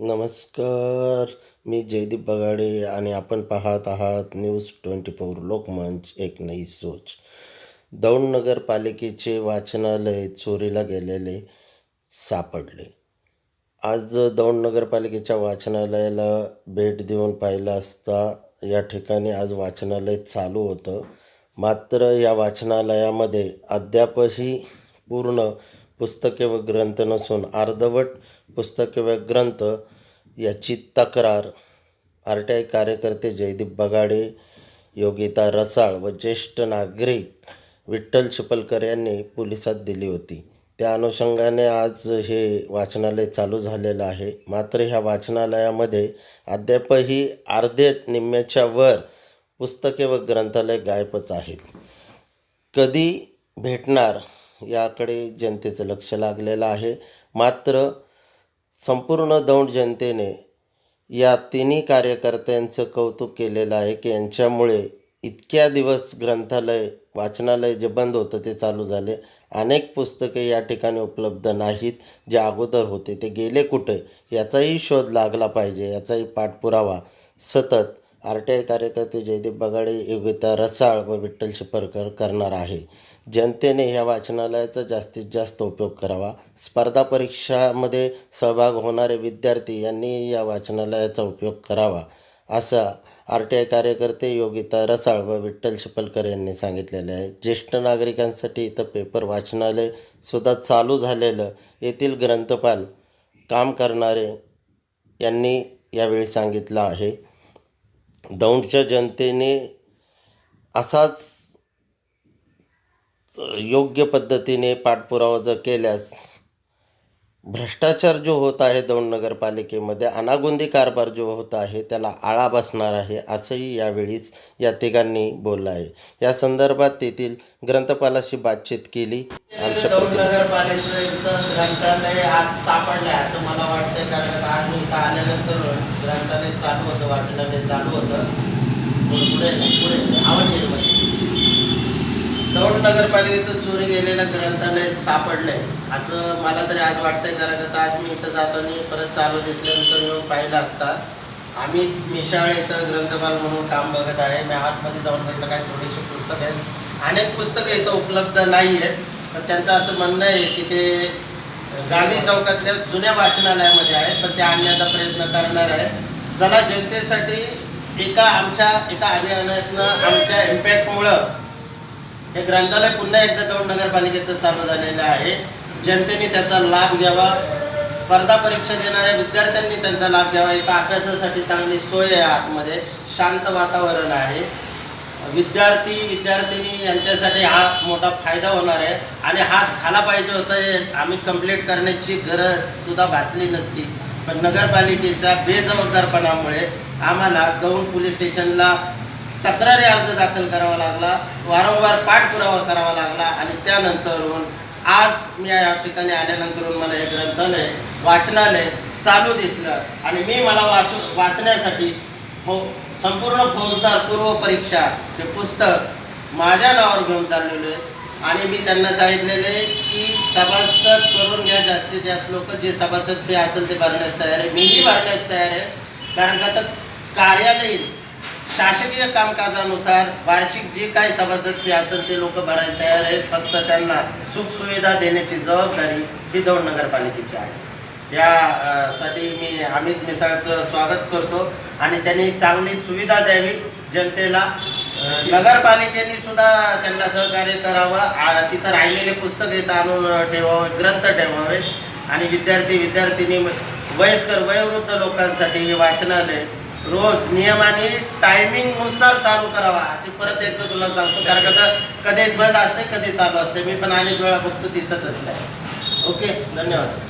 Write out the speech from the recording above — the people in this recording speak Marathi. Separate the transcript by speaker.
Speaker 1: नमस्कार मी जयदीप बगाडे आणि आपण पाहत आहात न्यूज ट्वेंटी फोर लोकमंच एक नई सोच. दौंड नगरपालिकेचे वाचनालय चोरीला गेलेले सापडले. आज दौंड नगरपालिकेच्या वाचनालयाला भेट देऊन पाहिलं असता या ठिकाणी आज वाचनालय चालू होतं. मात्र या वाचनालयामध्ये अद्यापही पूर्ण पुस्तके व ग्रंथ नसून अर्धवट पुस्तके व ग्रंथ याची तक्रार. आर टी आय कार्यकर्ते जयदीप बगाडे योगिता रसाळ व ज्येष्ठ नागरिक विठ्ठल चिपलकर यांनी पोलिसात दिली होती. त्या अनुषंगाने आज हे वाचनालय चालू झालेलं आहे. मात्र ह्या वाचनालयामध्ये अद्यापही अर्धे निम्म्याच्या वर पुस्तके व ग्रंथालय गायबच आहेत. कधी भेटणार याकडे जनतेचं लक्ष लागलेलं आहे. मात्र संपूर्ण दौंड जनतेने या तिन्ही कार्यकर्त्यांचं कौतुक केलेलं आहे की यांच्यामुळे इतक्या दिवस ग्रंथालय वाचनालय जे बंद होतं ते चालू झाले. अनेक पुस्तके या ठिकाणी उपलब्ध नाहीत जे अगोदर होते. ते गेले कुठे? याचाही शोध लागला पाहिजे याचाही पाठपुरावा. सतत आर टी आय कार्यकर्ते जयदीप बगाडे योगिता रसाळ व विठ्ठल शिपरकर करणार आहे. जनतेने ह्या वाचनालयाचा जास्तीत जास्त उपयोग करावा. स्पर्धा परीक्षामध्ये सहभाग होणारे विद्यार्थी यांनी या वाचनालयाचा उपयोग करावा असं आर टी आय कार्यकर्ते योगिता रसाळ व विठ्ठल शिपलकर यांनी सांगितलेले आहे. ज्येष्ठ नागरिकांसाठी इथं पेपर वाचनालय सुद्धा चालू झालेलं येथील ग्रंथपाल काम करणारे यांनी यावेळी सांगितलं आहे. दौंडच्या जनतेने असाच योग्य पद्धतीने पाठपुरावा जर केल्यास भ्रष्टाचार जो होत आहे दौंड नगरपालिकेमध्ये अनागोंदी कारभार जो होत आहे त्याला आळा बसणार आहे असंही यावेळीच या तिघांनी बोललं आहे. या संदर्भात तेथील ग्रंथपालाशी बातचीत केली. आमच्या
Speaker 2: दौंड नगरपालिकेचं ग्रंथालय आज सापडलंय असं मला वाटतंय कारण आज मी इथं आल्यानंतर ग्रंथालय चालू होतं वाचनालय चालू होतं. पुढे पुढे आवाज येईल दौंड नगरपालिकेचं चोरी गेलेलं ग्रंथालय सापडलंय. असं मला तरी आज वाटतंय कारण आता आज मी इथं जाताना परत चालू दिसल्यानंतर येऊन पाहिलं असता. आम्ही मिशाळ इथं ग्रंथपाल म्हणून काम बघत आहे. मी आतमध्ये जाऊन बघितलं काय थोडीशी पुस्तकं आहेत. अनेक पुस्तकं इथं उपलब्ध नाही आहेत. पण त्यांचं असं म्हणणं आहे की ते गांधी चौकातल्या जुन्या वाचनालयामध्ये आहेत पण ते आणण्याचा प्रयत्न करणार आहे. जरा जनतेसाठी एका आमच्या एका अभियानातनं आमच्या इम्पॅक्टमुळं हे ग्रंथालय पुन्हा एकदा दौंड नगरपालिकेचं चालू झालेलं आहे. जनतेने त्याचा लाभ घ्यावा. स्पर्धा परीक्षा देणाऱ्या विद्यार्थ्यांनी त्यांचा लाभ घ्यावा. इथं अभ्यासासाठी चांगली सोय आहे आतमध्ये. शांत वातावरण आहे. विद्यार्थी विद्यार्थिनी यांच्यासाठी हा मोठा फायदा होणार आहे. आणि हा झाला पाहिजे होता हे आम्ही कंप्लीट करण्याची गरज सुद्धा भासली नसती. पण नगरपालिकेच्या बेजबाबदारपणामुळे आम्हाला दौंड पोलीस स्टेशनला तक्रारी अर्ज दाखल करावा लागला. वारंवार पाठपुरावा करावा लागला. आणि त्यानंतरून आज मी या ठिकाणी आल्यानंतरून मला हे ग्रंथालय वाचनालय चालू दिसलं. आणि मी मला वाचू वाचण्यासाठी हो संपूर्ण फौजदार पूर्व परीक्षा हे पुस्तक माझ्या नावावर घेऊन चाललेलो आहे. आणि मी त्यांना सांगितलेलं आहे की सभासद करून घ्या जास्तीत जास्त लोक जे सभासद फी असेल ते भरण्यास तयार आहे. मीही भरण्यास तयार आहे. कारण का तर कार्यालयीन शासकीय कामकाजानुसार वार्षिक जे काही सभासद फी असेल ते लोक भरायला तयार आहेत. फक्त त्यांना सुखसुविधा देण्याची जबाबदारी ही दौंड नगरपालिकेची आहे. या साठी मी अमित मिसाळचं स्वागत करतो आणि त्यांनी चांगली सुविधा द्यावी. जनतेला नगरपालिकेने सुद्धा त्यांना सहकार्य करावं. तिथं राहिलेले पुस्तक इथं आणून ठेवावे ग्रंथ ठेवावे. आणि विद्यार्थी विद्यार्थिनी वयस्कर वयोवृद्ध लोकांसाठी हे वाचनालय रोज नियमाने टायमिंगनुसार चालू करावा. अशी परत एकदा तुला सांगतो कारण का तर कधी बंद असते कधी चालू असते. मी पण अनेक वेळा फक्त दिसतच नाही. ओके? धन्यवाद.